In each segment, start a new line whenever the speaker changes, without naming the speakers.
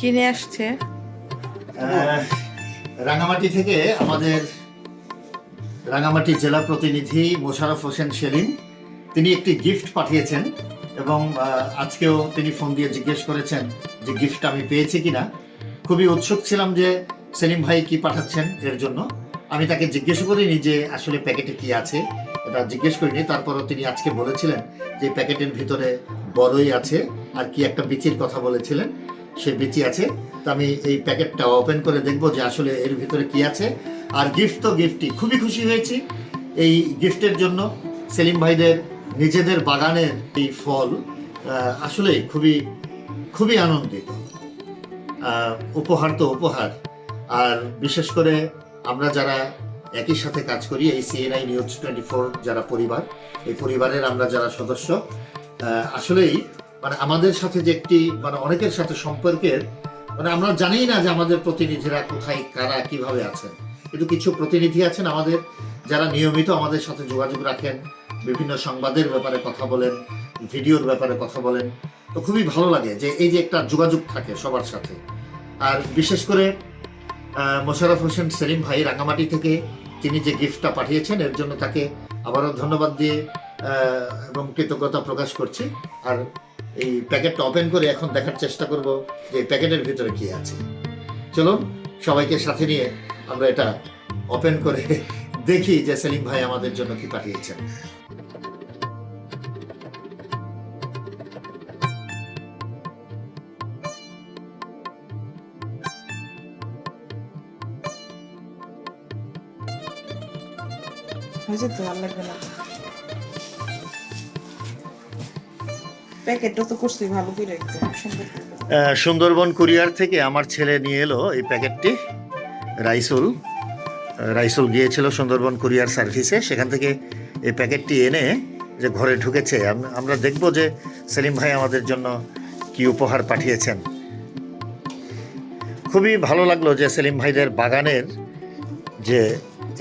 কিনে আসছে।
রাঙামাটি থেকে আমাদের রাঙামাটি জেলা প্রতিনিধি মোশারফ হোসেন সেলিম, তিনি একটি গিফট পাঠিয়েছেন এবং আজকেও তিনি ফোন দিয়ে জিজ্ঞেস করেছেন যে গিফট আমি পেয়েছি কিনা। খুবই উৎসুক ছিলাম যে সেলিম ভাই কি পাঠাচ্ছেন এর জন্য। আমি তাকে জিজ্ঞেস করিনি যে আসলে প্যাকেটে কি আছে, এটা জিজ্ঞেস করিনি। তারপরও তিনি আজকে বলেছিলেন যে প্যাকেটের ভিতরে বড়ই আছে আর কি একটা বিচির কথা বলেছিলেন। সে বিচি আছে। তো আমি এই প্যাকেটটা ওপেন করে দেখব যে আসলে এর ভিতরে কি আছে। আর গিফট তো গিফটই খুবই খুশি হয়েছি। এই গিফটের জন্য সেলিম ভাইদের নিজেদের বাগানের এই ফল আসলে খুবই খুবই আনন্দিত। উপহার তো উপহার। আর বিশেষ করে আমরা যারা একই সাথে কাজ করি, এই সিএনআই নিউজ টোয়েন্টি ফোর যারা পরিবার, এই পরিবারের আমরা যারা সদস্য আসলেই মানে আমাদের সাথে যে একটি মানে অনেকের সাথে সম্পর্কের মানে আমরা জানি না যে আমাদের প্রতিনিধিরা কোথায়, কারা, কীভাবে আছেন। কিন্তু কিছু প্রতিনিধি আছেন আমাদের, যারা নিয়মিত আমাদের সাথে যোগাযোগ রাখেন, বিভিন্ন সংবাদের ব্যাপারে কথা বলেন, ভিডিওর ব্যাপারে কথা বলেন। তো খুবই ভালো লাগে যে এই যে একটা যোগাযোগ থাকে সবার সাথে। আর বিশেষ করে মোশাররফ হোসেন সেলিম ভাই রাঙামাটি থেকে, তিনি যে গিফটটা পাঠিয়েছেন, এর জন্য তাকে আবারও ধন্যবাদ দিয়ে এবং কৃতজ্ঞতা প্রকাশ করছি। আর এই প্যাকেটটা ওপেন করে এখন দেখার চেষ্টা করব যে প্যাকেটের ভিতরে কি আছে। চলুন, সবাইকে সাথে নিয়ে আমরা এটা ওপেন করে দেখি যে সেলিম ভাই আমাদের জন্য কি পাঠিয়েছেন।
হয়েছে তো ভালো লাগবে না। প্যাকেটটা তো করছি, ভালো করে একদম
সুন্দরবন কুরিয়ার থেকে আমার ছেলে নিয়ে এলো এই প্যাকেটটি, রাইসুল। রাইসুল গিয়েছিল সুন্দরবন কুরিয়ার সার্ভিসে, সেখান থেকে এই প্যাকেটটি এনে যে ঘরে ঢুকেছে আমরা দেখব যে সেলিম ভাই আমাদের জন্য কি উপহার পাঠিয়েছেন। খুবই ভালো লাগল যে সেলিম ভাইদের বাগানের যে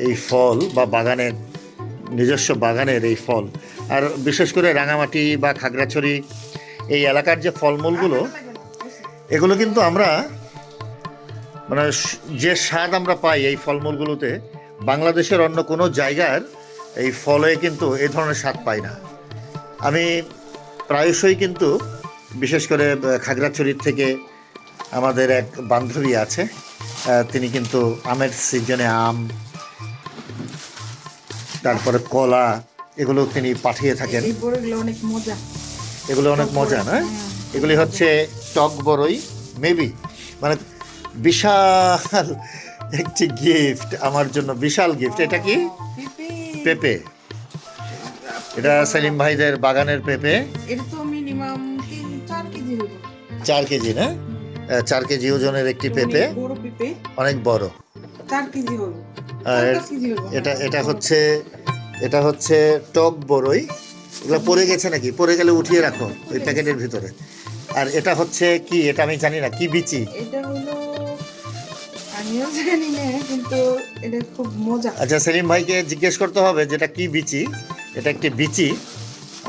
এই ফল বা বাগানের নিজস্ব বাগানের এই ফল। আর বিশেষ করে রাঙামাটি বা খাগড়াছড়ি, এই এলাকার যে ফলমূলগুলো, এগুলো কিন্তু আমরা মানে যে স্বাদ আমরা পাই এই ফলমূলগুলোতে, বাংলাদেশের অন্য কোনো জায়গার এই ফলে কিন্তু এই ধরনের স্বাদ পাই না। আমি প্রায়শই কিন্তু, বিশেষ করে খাগড়াছড়ির থেকে আমাদের এক বান্ধবী আছে তিনি কিন্তু আমের সিজনে আম তারপরে কলা এগুলো তিনি পাঠিয়ে থাকেন। এগুলো অনেক মজা না? এগুলি হচ্ছে টক বড়ই মেবি। মানে বিশাল একটি গিফট আমার জন্য বিশাল গিফট এটা কি?
পেঁপে।
এটা সেলিম ভাইদের বাগানের পেঁপে।
চার কেজি
না? চার কেজি ওজনের একটি পেঁপে।
অনেক বড়। চার কেজি
আর এটা এটা হচ্ছে এটা হচ্ছে টক বড়ই এগুলো পড়ে গেছে নাকি? পড়ে গেলে উঠিয়ে রাখো ওই প্যাকেটের ভিতরে। আর এটা হচ্ছে কি? এটা আমি জানি না কি বিচি?
এটা হলো আমিও জানি না কিন্তু এটা খুব মজা।
আচ্ছা সেলিম ভাইকে জিজ্ঞেস করতে হবে যেটা কি বিচি? এটা একটি বিচি?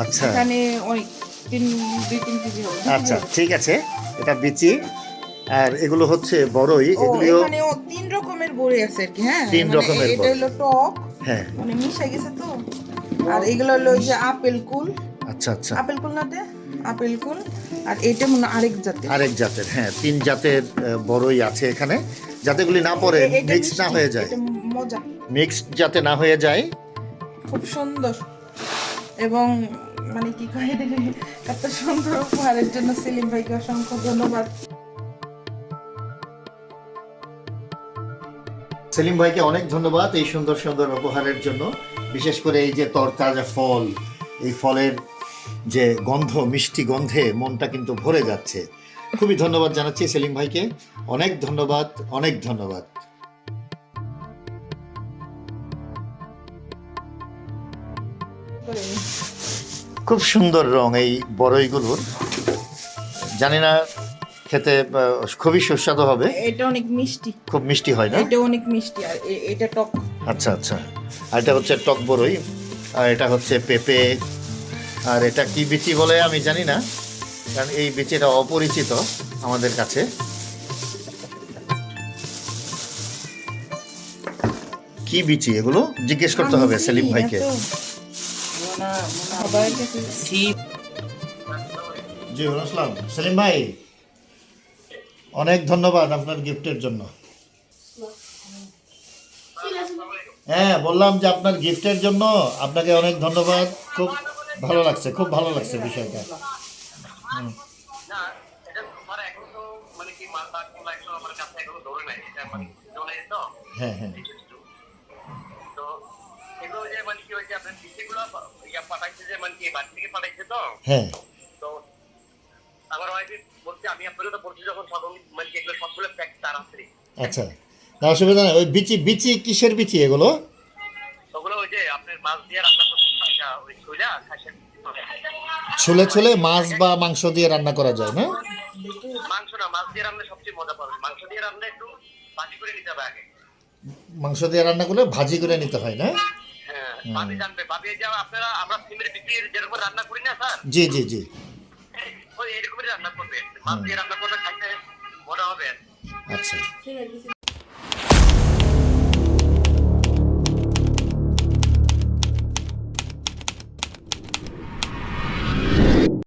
আচ্ছা।
এখানে অনেক তিন দুই তিন কেজি হবে
আচ্ছা ঠিক আছে। এটা বিচি। আর এগুলো হচ্ছে বড়ই এগুলিও
তিন বড়ি আছে আর কি হ্যাঁ?
তিন
মানে
রকমের
এটা হলো টক
হ্যাঁ।
মানে মিশে গেছে তো। আর এগুলো হলো যে আপেল কুল।
আচ্ছা আচ্ছা।
আপেল কুল নাতে আপেল কুল। আর এটা মনে আরেক জাতের।
আরেক জাতের হ্যাঁ তিন জাতের বড়ই আছে এখানে। যাতেগুলি না পড়ে মিক্স না হয়ে যায়।
মজা।
মিক্সড যাতে না হয়ে যায়।
খুব সুন্দর। এবং মানে কি কয় এত সুন্দর উপহারের জন্য সেলিম ভাইকে অসংখ্য ধন্যবাদ।
সেলিম ভাইকে অনেক ধন্যবাদ এই সুন্দর সুন্দর উপহারের জন্য, বিশেষ করে এই যে তরতাজা ফল, এই ফলের যে গন্ধ, মিষ্টি গন্ধে মনটা কিন্তু ভরে যাচ্ছে। খুবই ধন্যবাদ জানাচ্ছি সেলিম ভাইকে। অনেক ধন্যবাদ অনেক ধন্যবাদ। খুব সুন্দর রং এই বড়ইগুলোর। জানি না খেতে খুবই সুস্বাদু হবে
এটা অনেক মিষ্টি
খুব মিষ্টি হয় না
এটা অনেক মিষ্টি আর এটা টক
আচ্ছা আচ্ছা আর এটা হচ্ছে টক বড়ই আর এটা হচ্ছে পেঁপে আর এটা কি বিচি বলে আমি জানি না কারণ এই বিচিটা অপরিচিত আমাদের কাছে কি বিচি এগুলো জিজ্ঞেস করতে হবে সেলিম ভাইকে জি সেলিম ভাই অনেক ধন্যবাদ আপনার গিফটের জন্য। হ্যাঁ বললাম যে আপনার গিফটের জন্য আপনাকে অনেক ধন্যবাদ। খুব ভালো লাগছে খুব ভালো লাগছে বিষয়টা।
মানে মানে তো
হ্যাঁ। হ্যাঁ।
তো আমি আপনাকে তো বলছি যখন তখন মানে সবগুলো প্যাক
আচ্ছা। না অসুবিধা নেই। ওই বিচি বিচি কিসের বিচি এগুলো?
ওগুলো ওই যে আপনার মাছ দিয়ে রান্না করতে ওই ছুইলা খাসের
ছুলে। ছুলে মাছ বা মাংস দিয়ে রান্না করা যায় না?
মাংস না মাছ দিয়ে রান্না সবচেয়ে মজা মাংস দিয়ে রান্না একটু ভাজি করে নিতে হবে আগে।
মাংস দিয়ে রান্না করলে ভাজি করে নিতে হয় না?
হ্যাঁ ভাবি জানবে। ভাবি যে আপনারা আমরা সিমের যেরকম রান্না করি না স্যার?
জি জি জি।
এরকমই রান্না করবে। মাছ দিয়ে রান্না করবে খাইতে মজা হবে।
আচ্ছা।